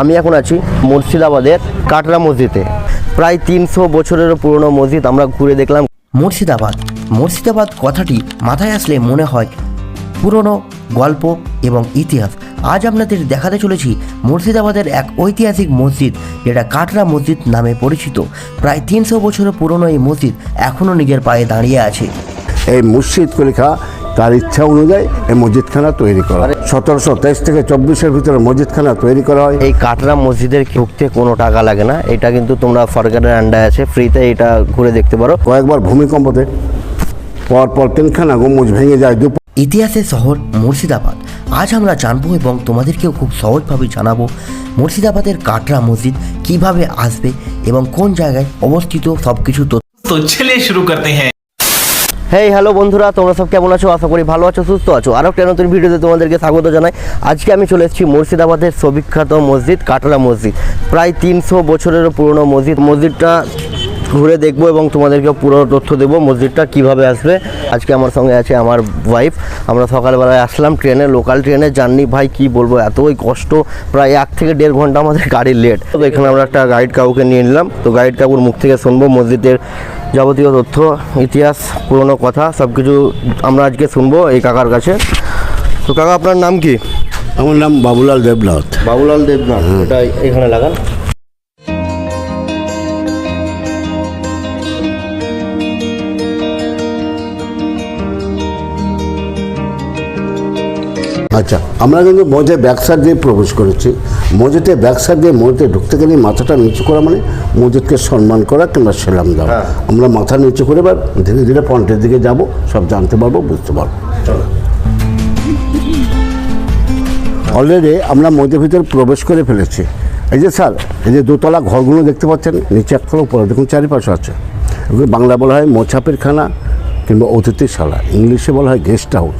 আমি এখন আছি মুর্শিদাবাদের কাটরা মসজিদে। প্রায় তিনশো বছরেরও পুরনো মসজিদ আমরা ঘুরে দেখলাম। মুর্শিদাবাদ। মুর্শিদাবাদ কথাটি মাথায় আসলে মনে হয় পুরনো গল্প এবং ইতিহাস। আজ আপনাদের দেখাতে চলেছি মুর্শিদাবাদের এক ঐতিহাসিক মসজিদ, যেটা কাটরা মসজিদ নামে পরিচিত। প্রায় তিনশো বছরের পুরনো এই মসজিদ এখনও নিজের পায়ে দাঁড়িয়ে আছে। এই মুর্শিদ কলিখা তার ইচ্ছা অনুযায়ী এই মসজিদখানা তৈরি করা হয়। সতেরোশো তেইশ থেকে চব্বিশের ভিতরে মসজিদখানা তৈরি করা হয়। এই কাটরা মসজিদের ঢুকতে কোনো টাকা লাগে না। এটা কিন্তু তোমরা সরকারের আন্ডায় আছে। ফ্রিতে এটা ঘুরে দেখতে পারো। কয়েকবার ভূমিকম্পতে পরপর তিনখানা গম্বুজ ভেঙে যায় দুপুর ইতিহাসের শহর মুর্শিদাবাদ। আজ আমরা জানব এবং তোমাদেরকেও খুব সহজভাবে জানাব মুর্শিদাবাদের কাটরা মসজিদ কীভাবে আসবে এবং কোন জায়গায় অবস্থিত সব কিছু তো চলে শুরু করতে হ্যাঁ। হেই হ্যালো বন্ধুরা, তোমরা সব কেমন আছো? আশা করি ভালো আছো, সুস্থ আছো। আরও একটা নতুন ভিডিওতে তোমাদেরকে স্বাগত জানাই। আজকে আমি চলে এসেছি মুর্শিদাবাদের সবিখ্যাত মসজিদ, কাটরা মসজিদ। প্রায় তিনশো বছরেরও পুরনো মসজিদ। মসজিদটা ঘুরে দেখব এবং তোমাদেরকে পুরো তথ্য দেবো, মসজিদটা কীভাবে আসবে। আজকে আমার সঙ্গে আছে আমার ওয়াইফ আমরা সকালবেলায় আসলাম ট্রেনে লোকাল ট্রেনে। জার্নি ভাই, কি বলব? এতই কষ্ট। প্রায় এক থেকে দেড় ঘণ্টা আমাদের গাড়ি লেট তো এখানে আমরা একটা গাইড কাউকে নিয়ে নিলাম। তো গাইড কাকুর মুখ থেকে শুনব মসজিদের যাবতীয় তথ্য ইতিহাস পুরনো কথা সব কিছু আমরা আজকে শুনব এই কাকার কাছে। তো কাকা আপনার নাম কি? আমার নাম বাবুলাল দেবনাথ। বাবুলাল দেবনাথ এটা এখানে লাগান। আচ্ছা আমরা কিন্তু মজে ব্যাকসার দিয়ে প্রবেশ করেছি। মসজিদে ব্যাকসার দিয়ে মসজিদে ঢুকতে গেলে মাথাটা নিচু করা মানে মসজিদকে সম্মান করা কিংবা সেলাম দেওয়া। হ্যাঁ। আমরা মাথা নিচু করে এবার ধীরে ধীরে ফ্রন্টের দিকে যাব সব জানতে পারব বুঝতে পারব। অলরেডি আমরা মধ্যে ভিতরে প্রবেশ করে ফেলেছি। এই যে স্যার এই যে দোতলা ঘরগুলো দেখতে পাচ্ছেন নিচে একতলা উপরে দেখুন চারিপাশে আছে। বাংলা বলা হয় মোছাপের খানা কিংবা অতিথিশালা ইংলিশে বলা হয় গেস্ট হাউস।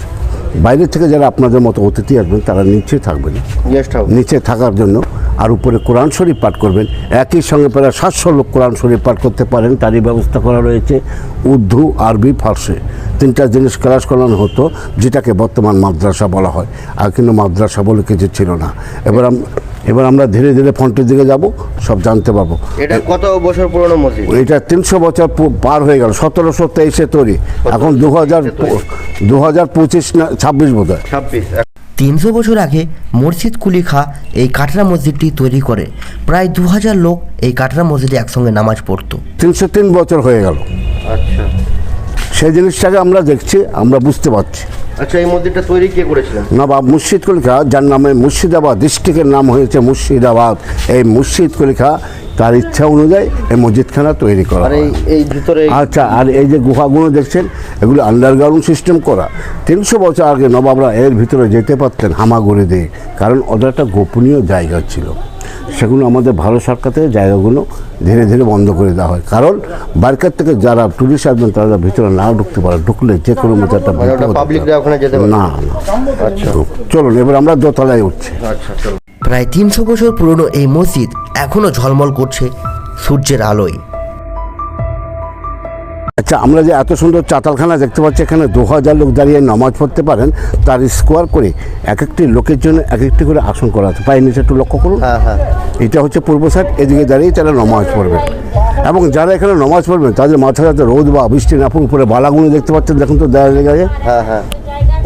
বাইরে থেকে যারা আপনাদের মতো অতিথি আসবেন তারা নিচে থাকবেন। নিচে থাকার জন্য। আর উপরে কোরআন শরীফ পাঠ করবেন। একই সঙ্গে প্রায় সাতশো লোক কোরআন শরীফ পাঠ করতে পারেন। তারই ব্যবস্থা করা রয়েছে উর্দু আরবি ফার্সি। তিনটা জিনিস ক্লাস করানো হতো যেটাকে বর্তমান মাদ্রাসা বলা হয়। আর কিন্তু মাদ্রাসা বলে কিছু ছিল না। এবার এবার আমরা ধীরে ধীরে ফ্রন্টের দিকে যাব সব জানতে পারব। এটা কত বছর পুরনো মসজিদ? এটা তিনশো বছর পার হয়ে গেল সতেরোশো তেইশে তৈরি। এখন দু হাজার দু হাজার পঁচিশ না ছাব্বিশ বোধ হয় ছাব্বিশ তিনশো বছর আগে মুর্শিদ কুলি খা এই কাটরা মসজিদটি তৈরি করে। প্রায় দু হাজার লোক এই কাটরা মসজিদে একসঙ্গে নামাজ পড়তো। তিনশো তিন বছর হয়ে গেল। আচ্ছা। সেই জিনিসটাকে আমরা দেখছি আমরা বুঝতে পারছি। আচ্ছা এই মসজিদটা তৈরি কে করেছিলেন নবাব মুর্শিদ কলিখা যার নামে মুর্শিদাবাদ ডিস্ট্রিক্টের নাম হয়েছে মুর্শিদাবাদ। এই মুর্শিদ কলিখা তার ইচ্ছা অনুযায়ী এই মসজিদখানা তৈরি করা এই এই ভিতরে আচ্ছা আর এই যে গুহাগুলো দেখছেন এগুলো আন্ডারগ্রাউন্ড সিস্টেম করা। তিনশো বছর আগে নবাবরা এর ভিতরে যেতে পারতেন হামাগুড়ি দিয়ে কারণ ওদের একটা গোপনীয় জায়গা ছিল। সেগুলো আমাদের ভারত সরকার থেকে জায়গাগুলো ধীরে ধীরে বন্ধ করে দেওয়া হয়। কারণ বাইরের থেকে যারা টুরিস্ট আসবেন তারা ভিতরে না ঢুকতে পারে ঢুকলে যে কোনো মতো একটা মানে ওটা বিপদ হতে পাবলিকরা পারে। ওখানে যেতে পারে? না না। আচ্ছা। চলুন এবার আমরা দোতলায় উঠছি। আচ্ছা প্রায় তিনশো বছর পুরনো এই মসজিদ এখনও ঝলমল করছে সূর্যের আলোয়। আচ্ছা আমরা যে এত সুন্দর চাতালখানা দেখতে পাচ্ছি এখানে দু হাজার লোক দাঁড়িয়ে নামাজ পড়তে পারেন তার স্কোয়ার করে এক একটি লোকের জন্য এক একটি করে আসন করা আছে। পায়ের নিচে একটু লক্ষ্য করুন। হ্যাঁ হ্যাঁ। এটা হচ্ছে পূর্ব সাইড এদিকে দাঁড়িয়ে তারা নামাজ পড়বে। এবং যারা এখানে নামাজ পড়বেন তাদের মাথা যাতে রোদ বা বৃষ্টি না পড়ে, উপরে বালাগুলো দেখতে পাচ্ছেন দেখুন তো দেওয়া যায় হ্যাঁ হ্যাঁ।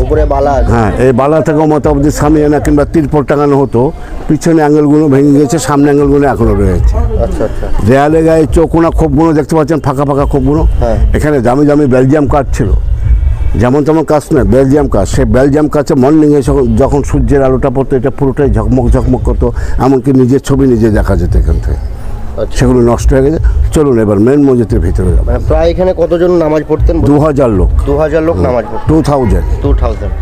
উপরে বালা হ্যাঁ এই বালা থেকে মোটামুটি সামনে না কিংবা তিরপল টাঙানো হতো পিছনে অ্যাঙ্গেলগুলো ভেঙে গেছে সামনে অ্যাঙ্গেলগুলো এখনও রয়েছে। আচ্ছা আচ্ছা। দেয়ালে গায়ে চৌকোনা খোপগুলো দেখতে পাচ্ছেন ফাঁকা ফাঁকা খোপগুলো। হ্যাঁ। এখানে দামি দামি বেলজিয়াম কাঠ ছিল। যেমন তেমন কাজ নয় বেলজিয়াম কাজ সেই বেলজিয়াম কাছে মর্নিংয়ে যখন যখন সূর্যের আলোটা পড়তো এটা পুরোটাই ঝকমক ঝকমক করতো এমনকি নিজের ছবি নিজে দেখা যেত এখান থেকে। সেগুলো নষ্ট হয়ে গেছে। চলুন এবার মেন মসজিদের ভিতরে যাব। মানে প্রায় এখানে কতজন নামাজ পড়তেন দু হাজার লোক। দু হাজার লোক নামাজ পড়তেন। টু থাউজেন্ড টু থাউজেন্ড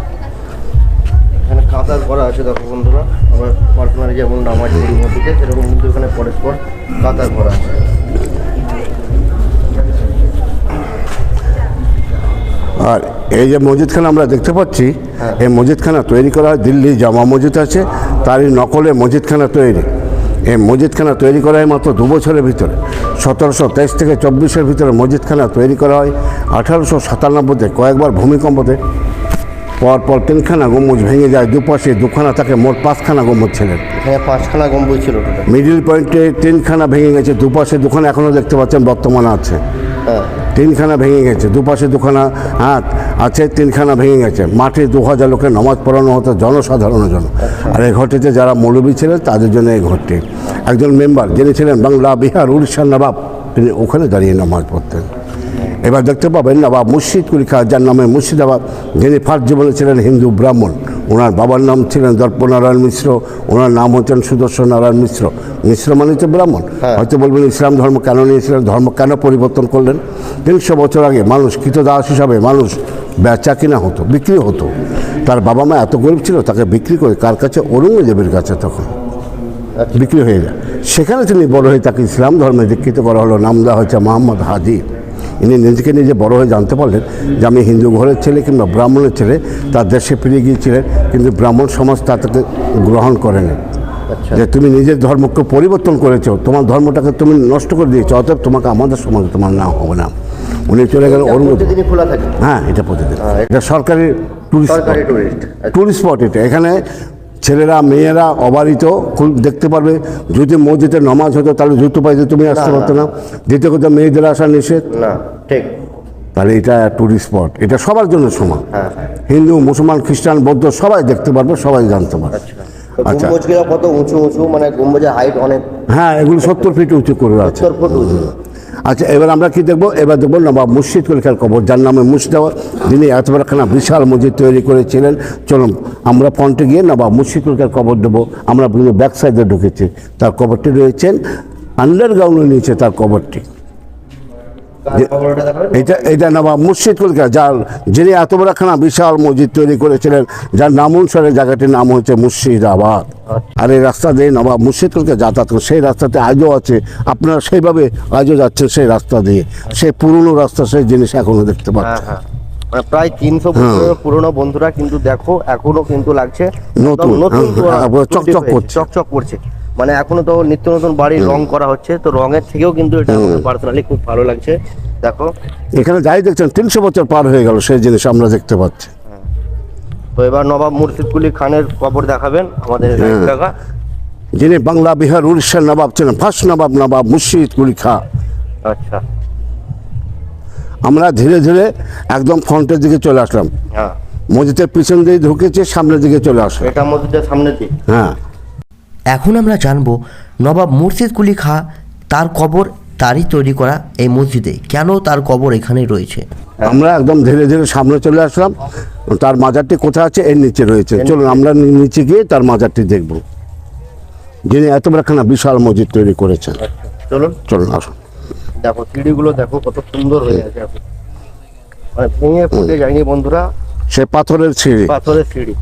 এখানে কাতার করা আছে দেখো বন্ধুরা। আমরা যেমন নামাজ মসজিদে সেরকম কিন্তু এখানে পরস্পর কাতার করা আছে। আর এই যে মসজিদখানা আমরা দেখতে পাচ্ছি এই মসজিদখানা তৈরি করা হয় দিল্লি জামা মসজিদ আছে তারই নকলে মসজিদখানা তৈরি। এই মসজিদখানা তৈরি করা হয় মাত্র দু বছরের ভিতরে। সতেরোশো তেইশ থেকে চব্বিশের ভিতরে মসজিদখানা তৈরি করা হয়। আঠারোশো সাতানব্বইতে কয়েকবার ভূমিকম্পতে। পরপর তিনখানা গম্বুজ ভেঙে যায় দুপাশে দুখানা থাকে মোট পাঁচখানা গম্বুজ ছিলেন হ্যাঁ পাঁচখানা গম্বুজ ছিল মিডিল পয়েন্টে তিনখানা ভেঙে গেছে দুপাশে দুখানা এখনও দেখতে পাচ্ছেন বর্তমানে আছে। হ্যাঁ। তিনখানা ভেঙে গেছে, দুপাশে দুখানা হাত, আছে তিনখানা ভেঙে গেছে। মাঠে দু হাজার লোকের নামাজ পড়ানো হতো জনসাধারণের জন্য। আর এই ঘরটিতে যারা মৌলবী ছিলেন, তাদের জন্য এই ঘরটি। একজন মেম্বার যিনি ছিলেন বাংলা, বিহার উড়িষ্যার নবাব, তিনি ওখানে দাঁড়িয়ে নামাজ পড়তেন। এবার দেখতে পাবেন নবাব মুর্শিদ কুলি যার নামে মুর্শিদাবাদ। যিনি ফার্স্ট জীবনে ছিলেন হিন্দু ব্রাহ্মণ। ওনার বাবার নাম ছিলেন দর্পনারায়ণ মিশ্র ওনার নাম হচ্ছেন সুদর্শন নারায়ণ মিশ্র। মিশ্র মানে হচ্ছে ব্রাহ্মণ। হয়তো বলবেন ইসলাম ধর্ম কেন নিয়েছিলেন ধর্ম কেন পরিবর্তন করলেন? তিনশো বছর আগে মানুষ কৃতদাস হিসাবে মানুষ বেচা কিনা হতো বিক্রি হতো। তার বাবা মা এত গরিব ছিল তাকে বিক্রি করে কার কাছে? ঔরঙ্গজেবের কাছে তখন বিক্রি হয়ে যায়। সেখানে তিনি বড় হয়ে তাকে ইসলাম ধর্মে দীক্ষিত করা হলো। নাম দেওয়া হয়েছে মোহাম্মদ হাদি। ইনি নিজেকে নিজে বড় হয়ে জানতে পারলেন যে আমি হিন্দু ঘরের ছেলে কিংবা ব্রাহ্মণের ছেলে তার দেশে ফিরে গিয়েছিলেন কিন্তু ব্রাহ্মণ সমাজ তাকে গ্রহণ করেনি। আচ্ছা। যে তুমি নিজের ধর্মকে পরিবর্তন করেছ তোমার ধর্মটাকে তুমি নষ্ট করে দিয়েছ অতএব তোমাকে আমাদের সমাজে তোমার নাম হবে না। উনি চলে গেলেন অরুণ খোলা থাকে। হ্যাঁ এটা প্রতিদিন। হ্যাঁ, এটা সরকারি সরকারি টুরিস্ট টুরিস্ট স্পট এটা। এখানে ছেলেরা মেয়েরা অবারিত দেখতে পারবে। যদি মসজিদে নামাজ হতো তাহলে জুতো পাইতে তুমি আসতে পারতো না দ্বিতীয় কথা মেয়েদের আসা নিষেধ। না ঠিক। তাহলে এটা টুরিস্ট স্পট এটা সবার জন্য সমান। হ্যাঁ হিন্দু মুসলমান খ্রিস্টান বৌদ্ধ সবাই দেখতে পারবে সবাই জানতে পারবে। আচ্ছা। আচ্ছা। কত উঁচু উঁচু? মানে গম্বুজের হাইট অনেক? হ্যাঁ এগুলো সত্তর ফিট উঁচু করে আছে। সত্তর ফুট উঁচু। আচ্ছা এবার আমরা কি দেখব? এবার দেখব নবাব মুর্শিদ কলিকার কবর, যার নামে মুর্শিদাবাদ, যিনি এত বড়খানা বিশাল মসজিদ তৈরি করেছিলেন। চলুন, আমরা ফ্রন্টে গিয়ে নবাব মুর্শিদ কলিকার কবর দেবো। আমরা বিভিন্ন ব্যাকসাইডে ঢুকেছি। তার কবরটি রয়েছেন আন্ডারগ্রাউন্ডে নিয়েছে তার কবরটি। এটা এটা নবাব মুর্শিদ যার যিনি এত বিশাল মসজিদ তৈরি করেছিলেন যার নাম অনুসারে জায়গাটির নাম হচ্ছে মুর্শিদাবাদ। আর এই রাস্তা দিয়ে নবাব মুর্শিদ যাতায়াত করে সেই রাস্তাতে আজও আছে আপনারা সেইভাবে আজও যাচ্ছেন সেই রাস্তা দিয়ে। সেই পুরনো রাস্তা সেই জিনিস এখনও দেখতে হ্যাঁ পাচ্ছেন। হ্যাঁ। মানে প্রায় তিনশো বছরের পুরনো বন্ধুরা কিন্তু দেখো এখনও কিন্তু লাগছে। নতুন, নতুন হ্যাঁ, হ্যাঁ, চকচক করছে। চকচক করছে। মানে এখনও তো নিত্য নতুন বাড়ি রং করা হচ্ছে তো রঙের থেকেও কিন্তু এটা পার্সোনালি খুব ভালো লাগছে। দেখো। এখানে যাই দেখছেন তিনশো বছর পার হয়ে গেল সেই জিনিস আমরা দেখতে পাচ্ছি। তো এবার নবাব মুর্শিদকুলি খানের কবর দেখাবেন আমাদের হ্যাঁ। যিনি বাংলা বিহার উড়িষ্যার নবাব ছিলেন ফার্স্ট নবাব নবাব মুর্শিদ কুলি খা। আচ্ছা। আমরা ধীরে ধীরে একদম ফ্রন্টের দিকে চলে আসলাম। হ্যাঁ। মসজিদের পিছন দিয়ে ঢুকেছে সামনের দিকে চলে আসলাম। এটা মসজিদের সামনের দিক। হ্যাঁ। এখন আমরা জানব নবাব মুর্শিদ কুলি খা তার কবর তারই তৈরি করা এই মসজিদে। কেন তার কবর এখানে রয়েছে? আমরা একদম ধীরে ধীরে সামনে চলে আসলাম। তার মাজারটি কোথায় আছে? এর নিচে রয়েছে। চলুন আমরা নিচে গিয়ে তার মাজারটি দেখব। যিনি এত বড়খানা বিশাল মসজিদ তৈরি করেছেন। চলুন। চলুন আসুন। দেখো সিঁড়িগুলো দেখো কত সুন্দর হয়ে আছে। এখন মানে ভেঙে ফুটে যায়নি বন্ধুরা। সে পাথরের সিঁড়ি। পাথরের সিঁড়ি।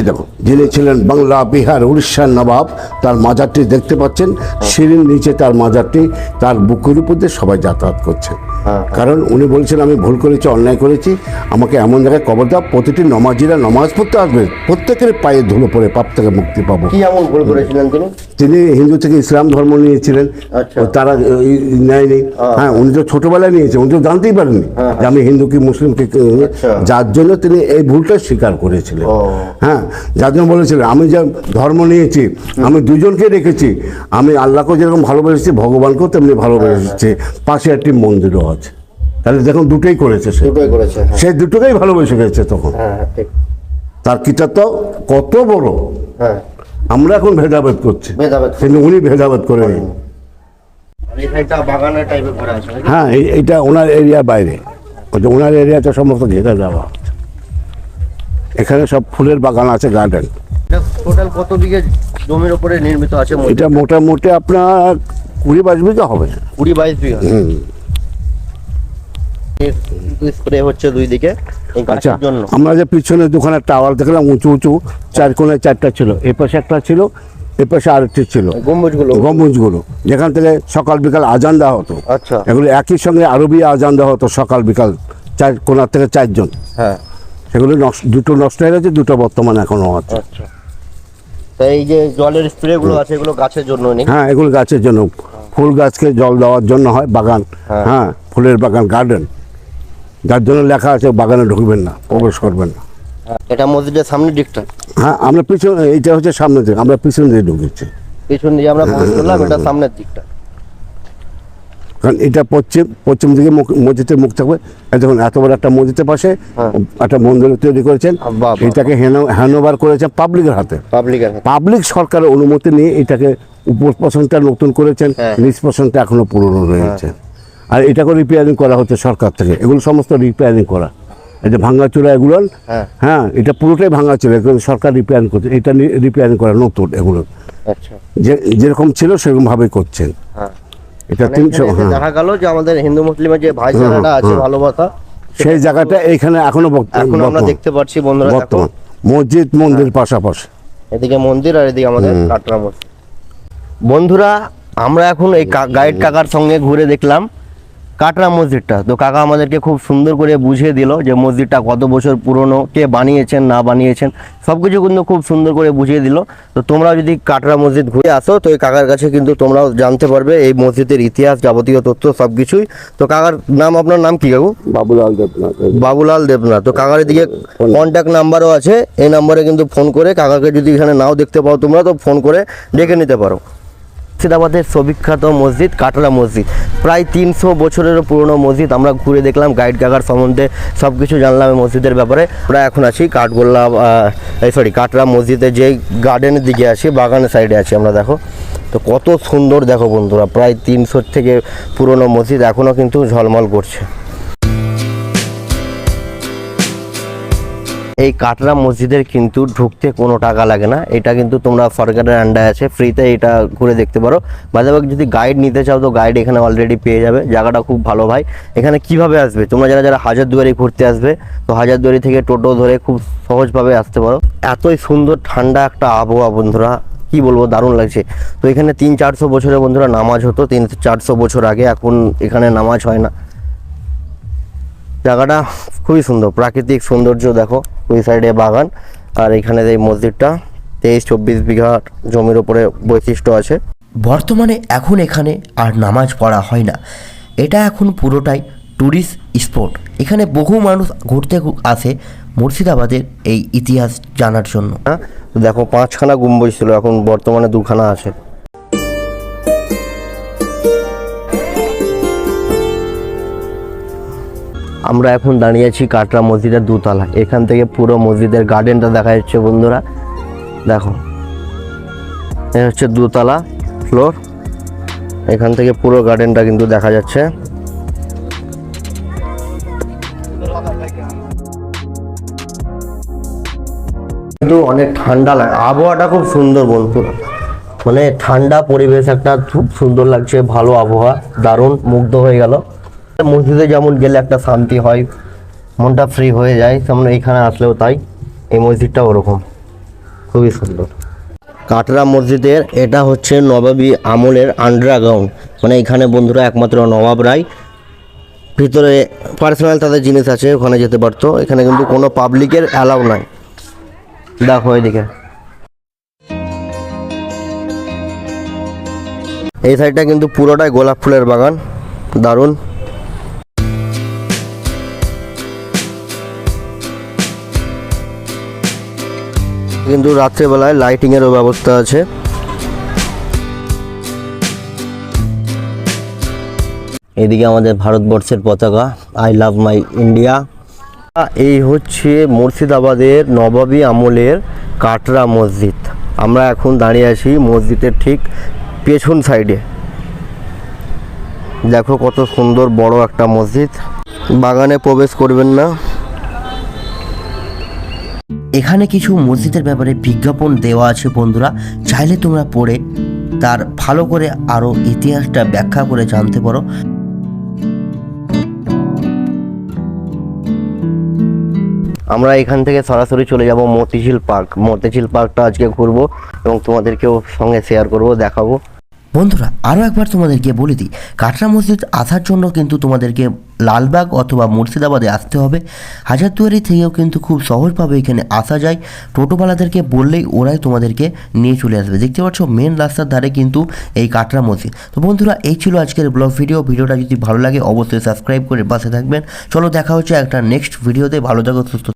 এই দেখো যিনি ছিলেন বাংলা বিহার উড়িষ্যার নবাব তার মাজারটি দেখতে পাচ্ছেন। সিঁড়ির নিচে তার মাজারটি তার বুকের উপর দিয়ে সবাই যাতায়াত করছে। হ্যাঁ, কারণ উনি বলছেন আমি ভুল করেছি অন্যায় করেছি। আমাকে এমন জায়গায় কবর দাও প্রতিটি নমাজিরা নমাজ পড়তে আসবে। প্রত্যেকের পায়ে ধুলো পড়ে পাপ থেকে মুক্তি পাবো। কি এমন ভুল করেছিলেন তিনি? তিনি হিন্দু থেকে ইসলাম ধর্ম নিয়েছিলেন। আচ্ছা। তারা নেয়নি হ্যাঁ উনি তো ছোটবেলায় নিয়েছে উনি তো জানতেই পারেননি যে আমি হিন্দু কি মুসলিম কি হ্যাঁ, আচ্ছা। যার জন্য তিনি এই ভুলটা স্বীকার করেছিলেন। হ্যাঁ যার জন্য বলেছিলেন আমি যে ধর্ম নিয়েছি আমি দুজনকে রেখেছি আমি আল্লাহকে যেরকম ভালোবেসেছি ভগবানকেও তেমনি ভালোবেসেছি পাশে একটি মন্দিরও আছে। তাহলে দেখুন দুটোই করেছে সে। দুটোই করেছে হ্যাঁ। সে দুটোকেই ভালোবেসে গেছে তখন। হ্যাঁ হ্যাঁ, তার কিতাব তো কত বড়। হ্যাঁ। আমরা এখন ভেদাভেদ করছি। কিন্তু উনি ভেদাভেদ করে এই সাইডটা বাগানের টাইপের করা আছে নাকি? হ্যাঁ এই- এইটা ওনার এরিয়ার বাইরে। ওনার এরিয়াতে সমস্ত ঘেরা আছে। এখানে সব ফুলের বাগান আছে গার্ডেন টোটাল কত বিঘে জমির উপরে নির্মিত আছে এটা মোটামুটি আপনার কুড়ি বাইশ বিঘা হবে। কুড়ি বাইশ বিঘা। হুম। স্প্রে হচ্ছে দুই দিকে আচ্ছা আমরা যে পিছনে দুখানে টাওয়ার দেখলাম উঁচু উঁচু চার কোনায় চারটা ছিল। এ পাশে একটা ছিল এ পাশে আরেকটি ছিল। গম্বুজগুলো? গম্বুজগুলো। যেখান থেকে সকাল বিকাল আজান দেওয়া হতো। আচ্ছা। এগুলো একই সঙ্গে আরবি আজান দেওয়া হতো সকাল বিকাল চার কোনার থেকে চারজন। হ্যাঁ। সেগুলো দুটো নষ্ট হয়ে গেছে দুটো বর্তমানে এখনও আছে। আচ্ছা। এই যে জলের স্প্রে গুলো আছে এগুলো গাছের জন্য নেই হ্যাঁ এগুলো গাছের জন্য। ফুল গাছকে জল দেওয়ার জন্য হয় বাগান। হ্যাঁ। হ্যাঁ ফুলের বাগান গার্ডেন যার জন্য লেখা আছে বাগানে ঢুকবেন না প্রবেশ করবেন না। এটা মসজিদের সামনের দিকটা হ্যাঁ আমরা পিছন এইটা হচ্ছে সামনে থেকে আমরা পিছন দিয়ে ঢুকেছি। পিছন দিয়ে আমরা প্রবেশ করলাম এটা সামনের দিকটা। কারণ এটা পশ্চিম পশ্চিম দিকে মসজিদের মুখ থাকবে। দেখুন এত বড় একটা মসজিদের পাশে হ্যাঁ। একটা মন্দির তৈরি করেছেন। এটাকে হ্যান্ড ওভার করেছেন পাবলিকের হাতে। পাবলিক সরকারের অনুমতি নিয়ে এটাকে উপর নতুন করেছেন হ্যাঁ। নিচ এখনও পুরনো রয়েছে। আর এটাকে রিপেয়ারিং করা হচ্ছে সরকার থেকে। এগুলো সমস্ত রিপেয়ারিং করা। এই যে ভাঙাচোরা এগুলো হ্যাঁ। হ্যাঁ এটা পুরোটাই ভাঙাচোরা এগুলো সরকার রিপেয়ারিং করছে। এটা রিপেয়ারিং করা নতুন এগুলো। আচ্ছা। যে যেরকম ছিল সেরকম ভাবে করছেন। হ্যাঁ। এটা মানে তিনশো হ্যাঁ। দেখা গেল যে আমাদের হিন্দু মুসলিমের যে ভাইচারাটা আছে ভালোবাসা সেই জায়গাটা এখানে এখনও এখন আমরা দেখতে পাচ্ছি বন্ধুরা বর্তমান। মসজিদ মন্দির পাশাপাশি। এদিকে মন্দির আর এদিকে আমাদের কাটরা মসজিদ। বন্ধুরা আমরা এখন এই গাইড কাকার সঙ্গে ঘুরে দেখলাম। কাটরা মসজিদটা। তো কাকা আমাদেরকে খুব সুন্দর করে বুঝিয়ে দিল যে মসজিদটা কত বছর পুরনো কে বানিয়েছেন না বানিয়েছেন সব কিছু কিন্তু খুব সুন্দর করে বুঝিয়ে দিল। তো তোমরা যদি কাটরা মসজিদ ঘুরে আসো তো এই কাকার কাছে কিন্তু তোমরাও জানতে পারবে এই মসজিদের ইতিহাস যাবতীয় তথ্য সব কিছুই তো কাকার নাম আপনার নাম কি কাকু? বাবুলাল দেবনাথ। বাবুলাল দেবনাথ। তো কাকার দিকে কন্ট্যাক্ট নাম্বারও আছে এই নাম্বারে কিন্তু ফোন করে কাকাকে যদি এখানে নাও দেখতে পাও তোমরা তো ফোন করে ডেকে নিতে পারো। মুর্শিদাবাদের সুবিখ্যাত মসজিদ কাটরা মসজিদ। প্রায় তিনশো বছরেরও পুরনো মসজিদ। আমরা ঘুরে দেখলাম গাইড কাকার সম্বন্ধে সব কিছু জানলাম মসজিদের ব্যাপারে। আমরা এখন আছি কাঠগোল্লা সরি কাটরা মসজিদে যে গার্ডেনের দিকে আছি, বাগানের সাইডে আছি আমরা, দেখো। তো কত সুন্দর, দেখো বন্ধুরা, প্রায় তিনশোর থেকে পুরনো মসজিদ এখনও কিন্তু ঝলমল করছে। এই কাটরা মসজিদের কিন্তু ঢুকতে কোনো টাকা লাগে না। এটা কিন্তু তোমরা সরকারের আন্ডারে আছে ফ্রিতে এটা ঘুরে দেখতে পারো। বাজাবাগ যদি গাইড নিতে চাও তো গাইড এখানে অলরেডি পেয়ে যাবে। জায়গাটা খুব ভালো ভাই। এখানে কীভাবে আসবে? তোমরা যারা যারা হাজারদুয়ারি ঘুরতে আসবে, তো হাজারদুয়ারি থেকে টোটো ধরে খুব সহজভাবে আসতে পারো। এতই সুন্দর ঠান্ডা একটা আবহাওয়া বন্ধুরা, কি বলব, দারুণ লাগছে। তো এখানে তিন চারশো বছরে বন্ধুরা নামাজ হতো, তিন চারশো বছর আগে, এখন এখানে নামাজ হয় না। জায়গাটা খুবই সুন্দর প্রাকৃতিক সৌন্দর্য দেখো ওই সাইডে বাগান আর এখানে এই মসজিদটা তেইশ চব্বিশ বিঘা জমির ওপরে বৈশিষ্ট্য আছে। বর্তমানে এখন এখানে আর নামাজ পড়া হয় না। এটা এখন পুরোটাই ট্যুরিস্ট স্পট এখানে বহু মানুষ ঘুরতে আসে মুর্শিদাবাদের এই ইতিহাস জানার জন্য। হ্যাঁ দেখো পাঁচখানা গম্বুজ ছিল এখন বর্তমানে দুখানা আছে। আমরা এখন দাঁড়িয়ে আছি কাটরা মসজিদের দুতলা এখান থেকে পুরো মসজিদের গার্ডেনটা দেখা যাচ্ছে বন্ধুরা। দেখো এ হচ্ছে দুতলা ফ্লোর এখান থেকে পুরো গার্ডেনটা কিন্তু দেখা যাচ্ছে। কিন্তু অনেক ঠান্ডা লাগে। আবহাওয়াটা খুব সুন্দর বন্ধুরা। মানে ঠান্ডা পরিবেশ একটা খুব সুন্দর লাগছে, ভালো আবহাওয়া, দারুণ, মুগ্ধ হয়ে গেল। মসজিদে যেমন গেলে একটা শান্তি হয়, মনটা ফ্রি হয়ে যায়, তেমন এইখানে আসলেও তাই। এই মসজিদটা ওরকম। খুবই সুন্দর। কাটরা মসজিদের, এটা হচ্ছে নবাবী আমলের আন্ডারগ্রাউন্ড মানে এখানে বন্ধুরা একমাত্র নবাব রায়। ভিতরে পার্সোনাল তাদের জিনিস আছে, ওখানে যেতে পারতো। এখানে কিন্তু কোনো পাবলিকের অ্যালাউ নাই। দেখো এদিকে। এই সাইডটা কিন্তু পুরোটাই গোলাপ ফুলের বাগান। দারুণ। কিন্তু রাত্রেবেলায় লাইটিংয়েরও ব্যবস্থা আছে। এদিকে আমাদের ভারতবর্ষের পতাকা আই লাভ মাই ইন্ডিয়া এই হচ্ছে মুর্শিদাবাদের নবাবী আমলের কাটরা মসজিদ। আমরা এখন দাঁড়িয়ে আছি মসজিদের ঠিক পেছন সাইডে। দেখো কত সুন্দর বড় একটা মসজিদ। বাগানে প্রবেশ করবেন না। এখানে কিছু মসজিদের ব্যাপারে বিজ্ঞাপন দেওয়া আছে বন্ধুরা। চাইলে তোমরা পড়ে তার ভালো করে আরও ইতিহাসটা ব্যাখ্যা করে জানতে পারো। আমরা এখান থেকে সরাসরি চলে যাব মতিঝিল পার্ক। মতিঝিল পার্কটা আজকে ঘুরবো এবং তোমাদেরকেও সঙ্গে শেয়ার করব, দেখাবো। বন্ধুরা আরও একবার তোমাদেরকে বলে দিই, কাটরা মসজিদ আসার জন্য কিন্তু তোমাদেরকে লালবাগ অথবা মুর্শিদাবাদে আসতে হবে। হাজারদুয়ারি থেকেও কিন্তু খুব সহজভাবে এখানে আসা যায়। টোটোওয়ালাদেরকে বললেই ওরাই তোমাদেরকে নিয়ে চলে আসবে। দেখতে পাচ্ছ মেন রাস্তার ধারে কিন্তু এই কাটরা মসজিদ। তো বন্ধুরা, এই ছিল আজকের ব্লগ ভিডিও ভিডিওটা যদি ভালো লাগে, অবশ্যই সাবস্ক্রাইব করে পাশে থাকবেন। চলো দেখা হচ্ছে একটা নেক্সট ভিডিওতে ভালো থাকো, সুস্থ